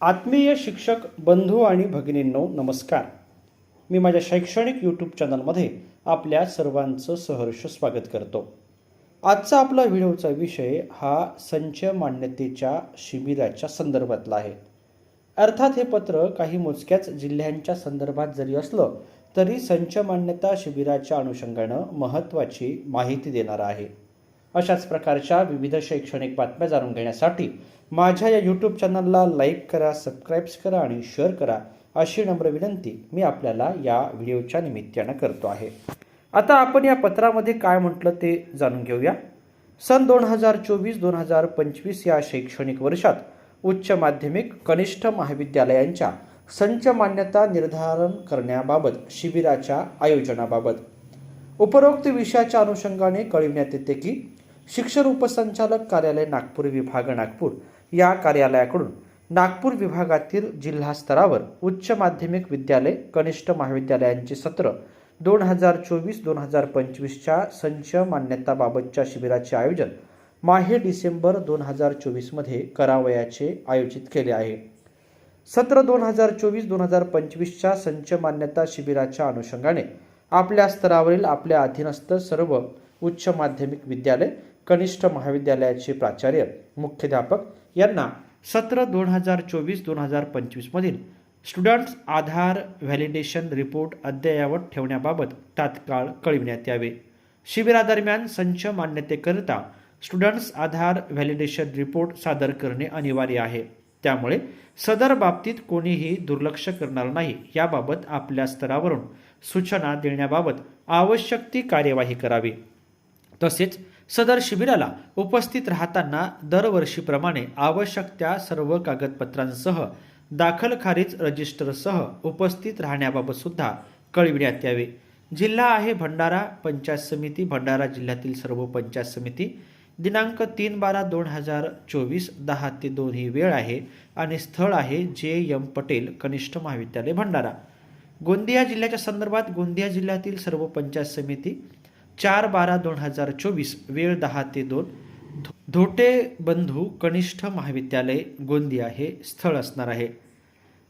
आत्मीय शिक्षक बंधू आणि भगिनींनो नमस्कार. मी माझ्या शैक्षणिक यूट्यूब चॅनलमध्ये आपल्या सर्वांचं सहर्ष स्वागत करतो. आजचा आपला व्हिडिओचा विषय हा संच मान्यतेच्या शिबिराच्या संदर्भातला आहे. अर्थात हे पत्र काही मोजक्याच जिल्ह्यांच्या संदर्भात जरी असलं तरी संच मान्यता शिबिराच्या अनुषंगानं महत्त्वाची माहिती देणारं आहे. अशाच प्रकारच्या विविध शैक्षणिक बातम्या जाणून घेण्यासाठी माझ्या या यूट्यूब चॅनलला लाईक करा सबस्क्राईब्स करा आणि शेअर करा अशी नम्र विनंती मी आपल्याला या व्हिडिओच्या निमित्तानं करतो आहे. आता आपण या पत्रामध्ये काय म्हटलं ते जाणून घेऊया. सन दोन हजार चोवीस दोन हजार पंचवीस या शैक्षणिक वर्षात उच्च माध्यमिक कनिष्ठ महाविद्यालयांच्या संच मान्यता निर्धारण करण्याबाबत शिबिराच्या आयोजनाबाबत. उपरोक्त विषयाच्या अनुषंगाने कळविण्यात येते की शिक्षण उपसंचालक कार्यालय नागपूर विभाग नागपूर या कार्यालयाकडून नागपूर विभागातील जिल्हा स्तरावर उच्च माध्यमिक विद्यालय कनिष्ठ महाविद्यालयांचे सत्र दोन हजार चोवीस दोन हजार पंचवीसच्या संच मान्यताबाबतच्या शिबिराचे आयोजन माहे डिसेंबर दोन हजार चोवीसमध्ये करावयाचे आयोजित केले आहे. सत्र दोन हजार चोवीस दोन हजार पंचवीसच्या संच मान्यता शिबिराच्या अनुषंगाने आपल्या स्तरावरील आपल्या अधीनस्थ सर्व उच्च माध्यमिक विद्यालय कनिष्ठ महाविद्यालयाचे प्राचार्य मुख्याध्यापक यांना सत्र दोन हजार चोवीस दोन हजार पंचवीसमधील स्टुडंट्स आधार व्हॅलिडेशन रिपोर्ट अद्ययावत ठेवण्याबाबत तात्काळ कळविण्यात यावे. शिबिरादरम्यान संच मान्यतेकरिता स्टुडंट्स आधार व्हॅलिडेशन रिपोर्ट सादर करणे अनिवार्य आहे. त्यामुळे सदर बाबतीत कोणीही दुर्लक्ष करणार नाही. याबाबत आपल्या स्तरावरून सूचना देण्याबाबत आवश्यक ती कार्यवाही करावी. तसेच सदर शिबिराला उपस्थित राहताना दरवर्षीप्रमाणे आवश्यक त्या सर्व कागदपत्रांसह दाखल खारीज रजिस्टरसह उपस्थित राहण्याबाबत सुद्धा कळविण्यात यावे. जिल्हा आहे भंडारा पंचायत समिती भंडारा जिल्ह्यातील सर्व पंचायत समिती. दिनांक तीन बारा दोन हजार चोवीस दहा ते दोन ही वेळ आहे आणि स्थळ आहे जे एम पटेल कनिष्ठ महाविद्यालय भंडारा. गोंदिया जिल्ह्याच्या संदर्भात गोंदिया जिल्ह्यातील सर्व पंचायत समिती चार बारा दोन हजार चोवीस वेळ दहा ते दोन. धो- धोटे बंधू कनिष्ठ महाविद्यालय गोंदिया हे स्थळ असणार आहे.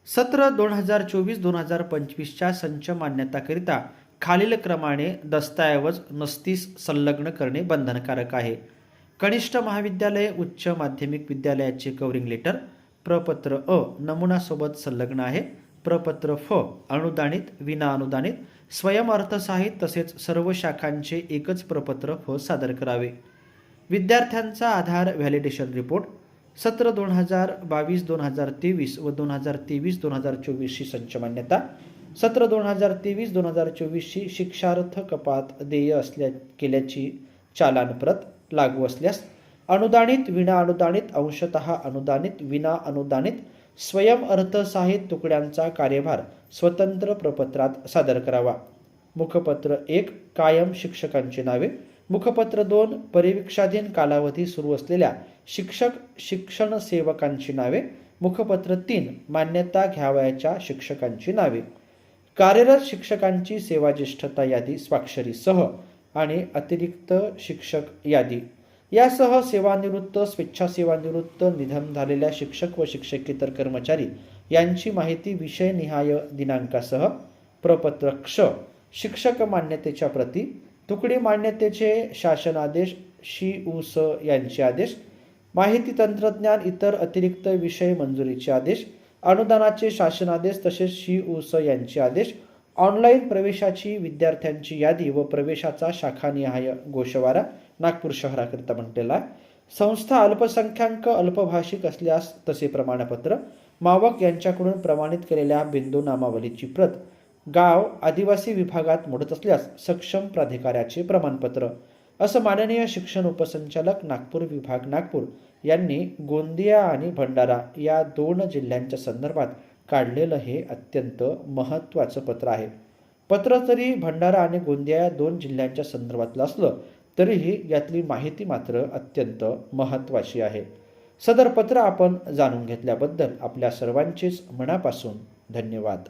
सत्र दोन हजार चोवीस दोन हजार पंचवीसच्या संच मान्यताकरिता खालील क्रमाने दस्तऐवज नसतीस संलग्न करणे बंधनकारक आहे. कनिष्ठ महाविद्यालय उच्च माध्यमिक विद्यालयाचे कवरिंग लेटर प्रपत्र अ नमुनासोबत संलग्न आहे. प्रपत्र फ अनुदानित विना अनुदानित स्वयं अर्थसहाय्यित तसेच सर्व शाखांचे एकच प्रपत्र फ सादर करावे. विद्यार्थ्यांचा आधार व्हॅलिडेशन रिपोर्ट सत्र दोन हजार बावीस दोन हजार तेवीस व दोन हजार तेवीस दोन हजार चोवीसची संच मान्यता सत्र दोन हजार तेवीस दोन हजार चोवीसची शिक्षार्थ कपात देय असल्या केल्याची चालानप्रत लागू असल्यास अनुदानित विना अनुदानित अंशतः अनुदानित विना अनुदानित स्वयं अर्थसाहित तुकड्यांचा कार्यभार स्वतंत्र प्रपत्रात सादर करावा. मुखपत्र एक कायम शिक्षकांची नावे. मुखपत्र दोन परिवीक्षाधीन कालावधी सुरू असलेल्या शिक्षक शिक्षण सेवकांची नावे. मुखपत्र तीन मान्यता घ्यावयाच्या शिक्षकांची नावे. कार्यरत शिक्षकांची सेवाज्येष्ठता यादी स्वाक्षरीसह आणि अतिरिक्त शिक्षक यादी. यासह सेवानिवृत्त स्वेच्छासेवानिवृत्त निधन झालेल्या शिक्षक व शिक्षकेतर कर्मचारी यांची माहिती विषयनिहाय दिनांकासह प्रपत्रक्ष शिक्षक मान्यतेच्या प्रती तुकडी मान्यतेचे शासनादेश शी उ स यांचे आदेश माहिती तंत्रज्ञान इतर अतिरिक्त विषय मंजुरीचे आदेश अनुदानाचे शासनादेश तसेच शी उ स यांचे आदेश ऑनलाईन प्रवेशाची विद्यार्थ्यांची यादी व प्रवेशाचा शाखानिहाय गोषवारा नागपूर शहराकरिता म्हटलेला आहे. संस्था अल्पसंख्याक अल्पभाषिक असल्यास तसे प्रमाणपत्र मावक यांच्याकडून प्रमाणित केलेल्या बिंदू नामावलीची प्रत गाव आदिवासी विभागात मोडत असल्यास सक्षम प्राधिकाऱ्याचे प्रमाणपत्र. असं माननीय शिक्षण उपसंचालक नागपूर विभाग नागपूर यांनी गोंदिया आणि भंडारा या दोन जिल्ह्यांच्या संदर्भात काढलेलं हे अत्यंत महत्त्वाचं पत्र आहे. पत्र तरी भंडारा आणि गोंदिया या दोन जिल्ह्यांच्या संदर्भातलं असलं तरीही यातली माहिती मात्र अत्यंत महत्त्वाची आहे. सदर पत्र आपण जाणून घेतल्याबद्दल आपल्या सर्वांचेच मनापासून धन्यवाद.